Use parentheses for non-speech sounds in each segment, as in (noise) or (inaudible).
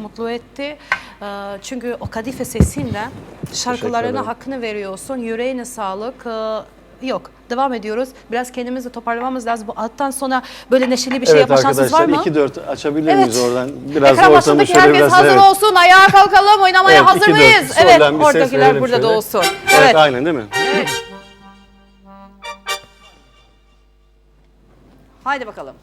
mutlu etti. Ee, Çünkü o kadife sesinden şarkılarına hakkını veriyorsun. Yüreğine sağlık. Ee, Yok. Devam ediyoruz. Biraz kendimizi toparlamamız lazım. Bu alttan sonra böyle neşeli bir şey evet yapma şansınız var arkadaşlar mı? 2-4 açabilir Evet. miyiz oradan? Biraz Ekran ortamı şöyle herkes biraz hazır evet. olsun. Ayağa kalkalım. Oynamaya Evet, hazır mıyız? Evet. Oradakiler burada da şöyle. olsun. Evet, Evet. aynen değil mi? Haydi bakalım.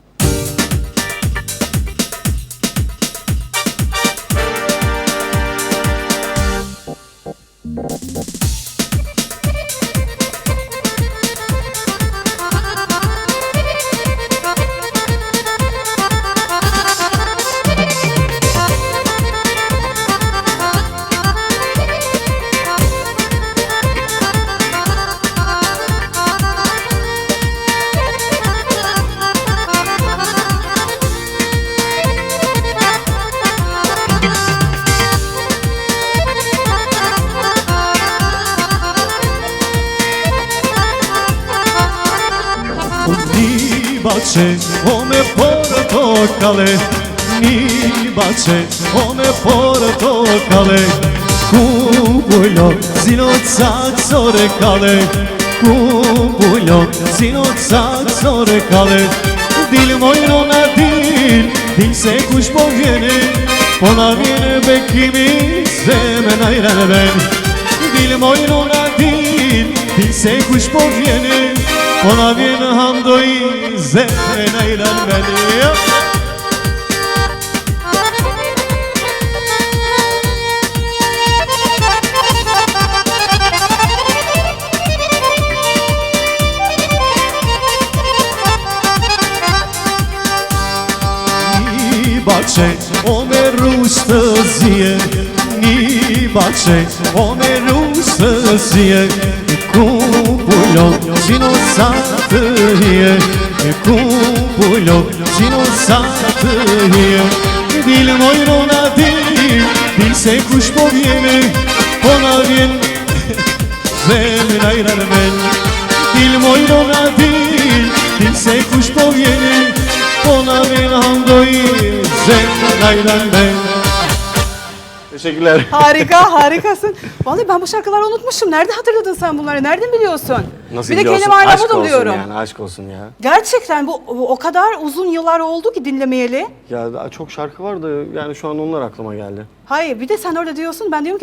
mi o me porto cale mi bace ome porto cale Kumbuljo, sinoć sad zore kale Kumbuljo, sinoć sad zore kale. Dil moj rona dil, dil se kuş povjene Pola vjene bekimi, zeme najrane ben Dil moj rona dil, dil se kuş povjene Ona wiene handoi Zemen ayran ben Ni bace o me rustă zie Ni bace o zie Cu bulon zino satâie Cu bulon zino satâie Dil mojrona (laughs) dil Dil se powiemy Ona wien Zemen ayran men Dil mojrona dil Dil se powiemy Ona wien handoi Zemen ayran men Teşekkürler. Harika, (laughs) harikasın. Vallahi ben bu şarkıları unutmuşum. Nerede hatırladın sen bunları? Nereden biliyorsun? Nasıl bir de biliyorsun? kelime Aşk aramadım olsun diyorum. yani aşk olsun ya. Gerçekten bu o kadar uzun yıllar oldu ki dinlemeyeli. Ya daha çok şarkı var da yani şu an onlar aklıma geldi. Hayır bir de sen orada diyorsun ben diyorum ki